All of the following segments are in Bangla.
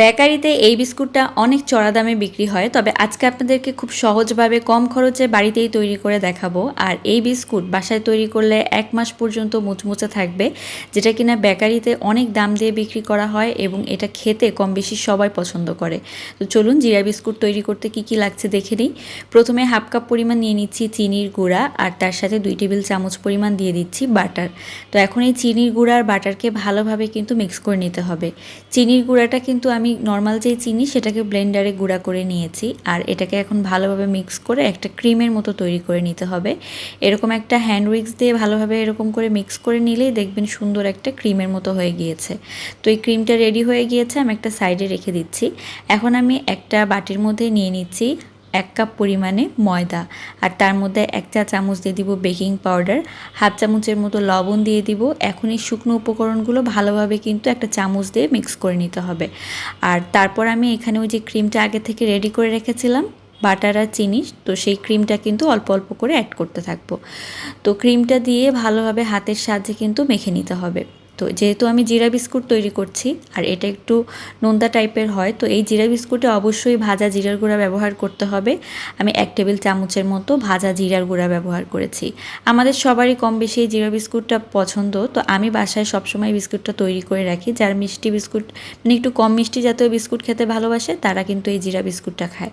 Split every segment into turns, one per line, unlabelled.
বেকারিতে এই বিস্কুটটা অনেক চড়া দামে বিক্রি হয়, তবে আজকে আপনাদেরকে খুব সহজভাবে কম খরচে বাড়িতেই তৈরি করে দেখাবো। আর এই বিস্কুট বাসায় তৈরি করলে এক মাস পর্যন্ত মুচমুচে থাকবে, যেটা কিনা বেকারিতে অনেক দাম দিয়ে বিক্রি করা হয় এবং এটা খেতে কম বেশি সবাই পছন্দ করে। তো চলুন জিরা বিস্কুট তৈরি করতে কি কি লাগছে দেখে নিই। প্রথমে হাফ কাপ পরিমাণ নিয়ে নিচ্ছি চিনির গুঁড়া, আর তার সাথে দুই টেবিল চামচ পরিমাণ দিয়ে দিচ্ছি বাটার। তো এখন এই চিনির গুঁড়া আর বাটারকে ভালোভাবে কিন্তু মিক্স করে নিতে হবে। চিনির গুঁড়াটা কিন্তু আমি নর্মাল যেই চিনি সেটাকে ব্লেন্ডারে গুঁড়া করে নিয়েছি। আর এটাকে এখন ভালোভাবে মিক্স করে একটা ক্রিমের মতো তৈরি করে নিতে হবে। এরকম একটা হ্যান্ড উইক্স দিয়ে ভালোভাবে এরকম করে মিক্স করে নিলেই দেখবেন সুন্দর একটা ক্রিমের মতো হয়ে গিয়েছে। তো এই ক্রিমটা রেডি হয়ে গিয়েছে, আমি একটা সাইডে রেখে দিচ্ছি। এখন আমি একটা বাটির মধ্যে নিয়ে নিচ্ছি এক কাপ পরিমাণে ময়দা। আর তার মধ্যে এক চা চামচ দিয়ে দিব বেকিং পাউডার। হাফ চামচের মতো লবণ দিয়ে দিব। এখন এই শুকনো উপকরণগুলো ভালোভাবে কিন্তু একটা চামচ দিয়ে মিক্স করে নিতে হবে। আর তারপর আমি এখানে ওই যে ক্রিমটা আগে থেকে রেডি করে রেখেছিলাম, বাটার আর চিনি, তো সেই ক্রিমটা কিন্তু অল্প অল্প করে অ্যাড করতে থাকব। তো ক্রিমটা দিয়ে ভালোভাবে হাতের সাহায্যে কিন্তু মেখে নিতে হবে। তো যেহেতু আমি জিরা বিস্কুট তৈরি করছি, আর এটা একটু নোনতা টাইপের হয়, তো এই জিরা বিস্কুটে অবশ্যই ভাজা জিরার গুঁড়া ব্যবহার করতে হবে। আমি এক টেবিল চামচের মতো ভাজা জিরার গুঁড়া ব্যবহার করেছি। আমাদের সবারই কম বেশি এই জিরা বিস্কুটটা পছন্দ, তো আমি বাসায় সবসময় বিস্কুটটা তৈরি করে রাখি। যার মিষ্টি বিস্কুট মানে একটু কম মিষ্টি জাতীয় বিস্কুট খেতে ভালোবাসে, তারা কিন্তু এই জিরা বিস্কুটটা খায়।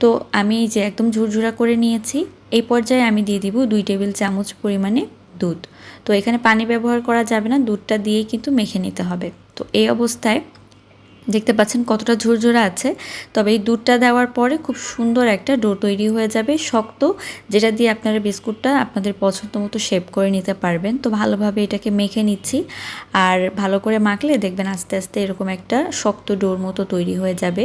তো আমি যে একদম ঝুরঝুরা করে নিয়েছি, এই পর্যায়ে আমি দিয়ে দিব দুই টেবিল চামচ পরিমাণে দুধ। তো এখানে পানি ব্যবহার করা যাবে না, দুধটা দিয়েই কিন্তু মেখে নিতে হবে। তো এই অবস্থায় দেখতে পাচ্ছেন কতটা ঝুরঝুরা আছে। তবে এই দুধটা দেওয়ার পরে খুব সুন্দর একটা ডো তৈরি হয়ে যাবে, শক্ত, যেটা দিয়ে আপনারা বিস্কুটটা আপনাদের পছন্দ মতো শেপ করে নিতে পারবেন। তো ভালোভাবে এটাকে মেখে নিচ্ছি, আর ভালো করে মাখলে দেখবেন আস্তে আস্তে এরকম একটা শক্ত ডোর মতো তৈরি হয়ে যাবে।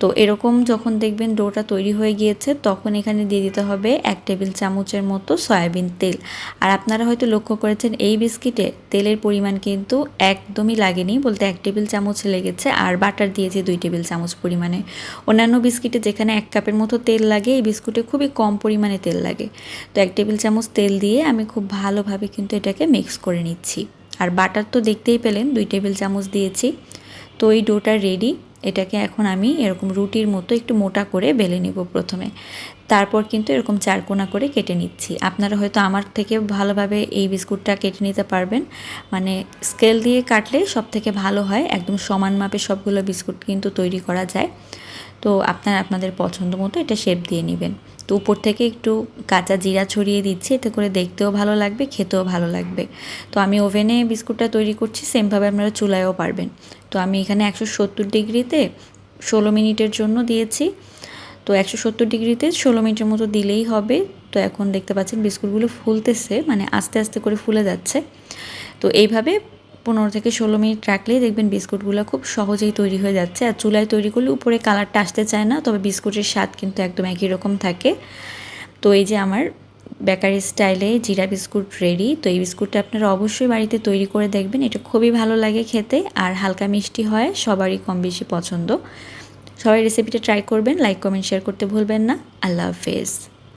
তো এরকম যখন দেখবেন ডোটা তৈরি হয়ে গিয়েছে, তখন এখানে দিয়ে দিতে হবে এক টেবিল চামচের মতো সয়াবিন তেল। আর আপনারা হয়তো লক্ষ্য করেছেন, এই বিস্কিটে তেলের পরিমাণ কিন্তু একদমই লাগেনি, বলতে এক টেবিল চামচ লেগেছে, আর বাটার দিয়েছি দুই টেবিল চামচ পরিমাণে। অন্যান্য বিস্কিটে যেখানে এক কাপের মতো তেল লাগে, এই বিস্কুটে খুবই কম পরিমাণে তেল লাগে। তো এক টেবিল চামচ তেল দিয়ে আমি খুব ভালোভাবে কিন্তু এটাকে মিক্স করে নিচ্ছি। আর বাটার তো দেখতেই পেলেন, দুই টেবিল চামচ দিয়েছি। তো এই ডোটা রেডি, এটাকে এখন আমি এরকম রুটির মতো একটু মোটা করে বেলে নেব প্রথমে। তারপর কিন্তু এরকম চারকোনা করে কেটে নিচ্ছি। আপনারা হয়তো আমার থেকে ভালোভাবে এই বিস্কুটটা কেটে নিতে পারবেন। মানে স্কেল দিয়ে কাটলে সব থেকে ভালো হয়, একদম সমান মাপে সবগুলো বিস্কুট কিন্তু তৈরি করা যায়। তো আপনারা আপনাদের পছন্দ মতো এটা শেপ দিয়ে নেবেন। তো উপর থেকে একটু কাঁচা জিরা ছড়িয়ে দিচ্ছি, এতে করে দেখতেও ভালো লাগবে, খেতেও ভালো লাগবে। তো আমি ওভেনে বিস্কুটটা তৈরি করছি সেমভাবে আপনারা চুলায়ও পারবেন। তো আমি এখানে একশো সত্তর ডিগ্রিতে ষোলো মিনিটের জন্য দিয়েছি। তো একশো সত্তর ডিগ্রিতে ষোলো মিনিটের মতো দিলেই হবে। তো এখন দেখতে পাচ্ছেন বিস্কুটগুলো ফুলতেছে মানে আস্তে আস্তে করে ফুলে যাচ্ছে। তো এইভাবে পনেরো থেকে ষোলো মিনিট রাখলেই দেখবেন বিস্কুটগুলো খুব সহজেই তৈরি হয়ে যাচ্ছে। আর চুলায় তৈরি করলে উপরে কালারটা আসতে চায় না, তবে বিস্কুটের স্বাদ কিন্তু একদম একই রকম থাকে। তো এই যে আমার বেকারি স্টাইলে জিরা বিস্কুট রেডি, তো এই বিস্কুটটা আপনারা অবশ্যই বাড়িতে তৈরি করে দেখবেন। এটা খুবই ভালো লাগে খেতে, আর হালকা মিষ্টি হয়, সবারই কম বেশি পছন্দ। সবাই রেসিপিটা ট্রাই করবেন লাইক কমেন্ট শেয়ার করতে ভুলবেন না। আল্লাহ হাফেজ।